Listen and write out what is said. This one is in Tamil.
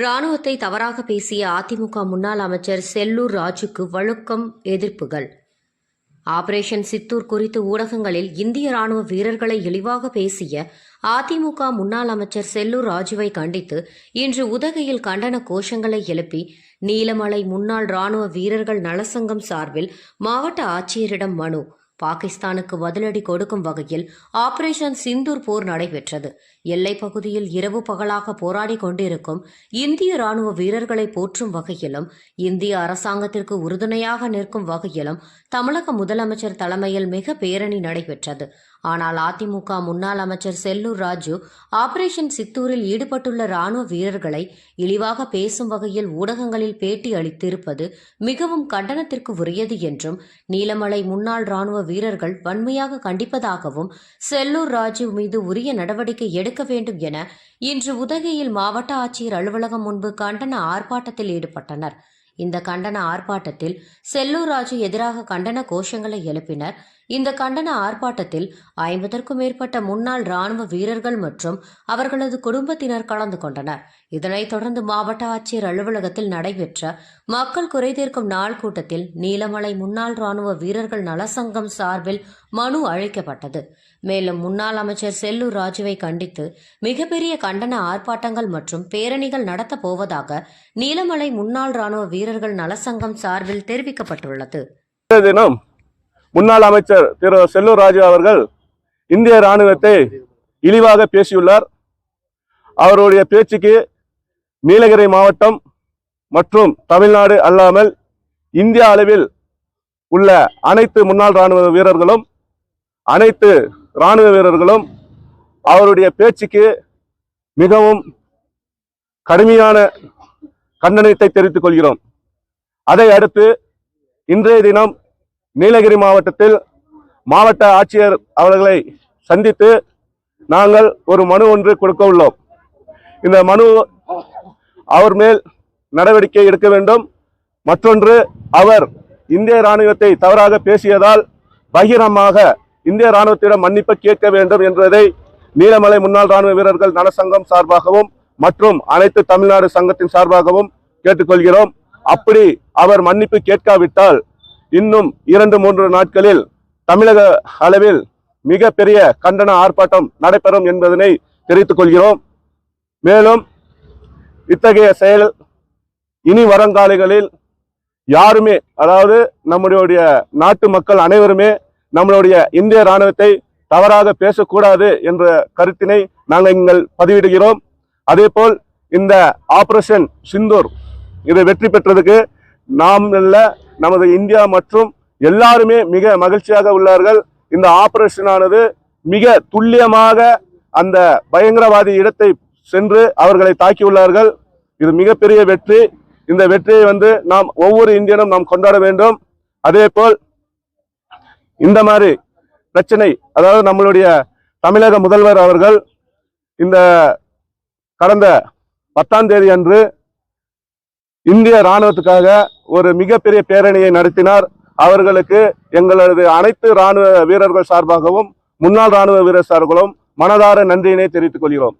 ராணுவத்தை தவறாக பேசிய அதிமுக முன்னாள் அமைச்சர் செல்லூர் ராஜுக்கு வழுக்கம் எதிர்ப்புகள். ஆபரேஷன் சித்தூர் குறித்து ஊடகங்களில் இந்திய ராணுவ வீரர்களை இழிவாக பேசிய அதிமுக முன்னாள் அமைச்சர் செல்லூர் ராஜுவை கண்டித்து இன்று உதகையில் கண்டன கோஷங்களை எழுப்பி நீலமலை முன்னாள் ராணுவ வீரர்கள் நலசங்கம் சார்பில் மாவட்ட ஆட்சியரிடம் மனு. பாகிஸ்தானுக்கு பதிலடி கொடுக்கும் வகையில் ஆபரேஷன் சிந்தூர் போர் நடைபெற்றது. எல்லைப் பகுதியில் இரவு பகலாக போராடி கொண்டிருக்கும் இந்திய ராணுவ வீரர்களை போற்றும் வகையிலும் இந்திய அரசாங்கத்திற்கு உறுதுணையாக நிற்கும் வகையிலும் தமிழக முதலமைச்சர் தலைமையில் மிக பேரணி நடைபெற்றது. ஆனால் அதிமுக முன்னாள் அமைச்சர் செல்லூர் ராஜு ஆபரேஷன் சித்தூரில் ஈடுபட்டுள்ள ராணுவ வீரர்களை இழிவாக பேசும் வகையில் ஊடகங்களில் பேட்டி அளித்திருப்பது மிகவும் கண்டனத்திற்கு உரியது என்றும் நீலமலை முன்னாள் ராணுவ வீரர்கள் வன்மையாக கண்டிப்பதாகவும் செல்லூர் ராஜு மீது உரிய நடவடிக்கை எடுக்க வேண்டும் என இன்று உதகையில் மாவட்ட ஆட்சியர் அலுவலகம் முன்பு கண்டன ஆர்ப்பாட்டத்தில் ஈடுபட்டனர். இந்த கண்டன ஆர்ப்பாட்டத்தில் செல்லூர் ராஜு எதிராக கண்டன கோஷங்களை எழுப்பினர். இந்த கண்டன ஆர்ப்பாட்டத்தில் ஐம்பதற்கும் மேற்பட்ட முன்னாள் ராணுவ வீரர்கள் மற்றும் அவர்களது குடும்பத்தினர் கலந்து கொண்டனர். இதனைத் தொடர்ந்து மாவட்ட ஆட்சியர் அலுவலகத்தில் நடைபெற்ற மக்கள் குறைதீர்க்கும் நாள் கூட்டத்தில் நீலமலை முன்னாள் ராணுவ வீரர்கள் நலசங்கம் சார்பில் மனு அழைக்கப்பட்டது மேலும் முன்னாள் அமைச்சர் செல்லூர் ராஜுவை கண்டித்து மிகப்பெரிய கண்டன ஆர்ப்பாட்டங்கள் மற்றும் பேரணிகள் நடத்தப் போவதாக நீலமலை முன்னாள் ராணுவ வீரர்கள் நலசங்கம் சார்பில் தெரிவிக்கப்பட்டுள்ளது. தினம் முன்னாள் அமைச்சர் திரு செல்லூர் ராஜு அவர்கள் இந்திய ராணுவத்தை இழிவாக பேசியுள்ளார். அவருடைய பேச்சுக்கு நீலகிரி மாவட்டம் மற்றும் தமிழ்நாடு அல்லாமல் இந்திய அளவில் உள்ள அனைத்து முன்னாள் ராணுவ வீரர்களும் அனைத்து ராணுவ வீரர்களும் அவருடைய பேச்சுக்கு மிகவும் கடுமையான கண்டனத்தை தெரிவித்துக் கொள்கிறோம். அதை அடுத்து இன்றைய தினம் நீலகிரி மாவட்டத்தில் மாவட்ட ஆட்சியர் அவர்களை சந்தித்து நாங்கள் ஒரு மனு ஒன்று கொடுக்க உள்ளோம். இந்த மனு அவர் மேல் நடவடிக்கை எடுக்க வேண்டும். மற்றொன்று அவர் இந்திய ராணுவத்தை தவறாக பேசியதால் பகிரமாக இந்திய ராணுவத்திடம் மன்னிப்பு கேட்க வேண்டும் என்பதை நீலமலை முன்னாள் ராணுவ வீரர்கள் நலசங்கம் சார்பாகவும் மற்றும் அனைத்து தமிழ்நாடு சங்கத்தின் சார்பாகவும் கேட்டுக்கொள்கிறோம். அப்படி அவர் மன்னிப்பு கேட்காவிட்டால் இன்னும் இரண்டு மூன்று நாட்களில் தமிழக அளவில் மிக பெரிய கண்டன ஆர்ப்பாட்டம் நடைபெறும் என்பதனை தெரிவித்துக் கொள்கிறோம். மேலும் இத்தகைய செயல் இனி வருங்காலங்களில் யாருமே அதாவது நம்முடைய நாட்டு மக்கள் அனைவருமே நம்மளுடைய இந்திய ராணுவத்தை தவறாக பேசக்கூடாது என்ற கருத்தினை நாங்கள் எங்கள் பதிவிடுகிறோம். அதேபோல் இந்த ஆபரேஷன் சிந்தூர் இதை வெற்றி பெற்றதுக்கு நாம் நல்ல நமது இந்தியா மற்றும் எல்லாருமே மிக மகிழ்ச்சியாக உள்ளார்கள். இந்த ஆபரேஷன் ஆனது மிக துல்லியமாக அந்த பயங்கரவாதி இடத்தை சென்று அவர்களை தாக்கியுள்ளார்கள் இது மிகப்பெரிய வெற்றி. இந்த வெற்றியை வந்து நாம் ஒவ்வொரு இந்தியனும் நாம் கொண்டாட வேண்டும். அதே போல் இந்த மாதிரி பிரச்சனை அதாவது நம்மளுடைய தமிழக முதல்வர் அவர்கள் இந்த கடந்த பத்தாம் தேதி அன்று இந்திய ராணுவத்துக்காக ஒரு மிகப்பெரிய பேரணியை நடத்தினார். அவர்களுக்கு எங்களது அனைத்து ராணுவ வீரர்கள் சார்பாகவும் முன்னாள் ராணுவ வீரர் சார்களும் மனதார நன்றியினை தெரிவித்துக் கொள்கிறோம்.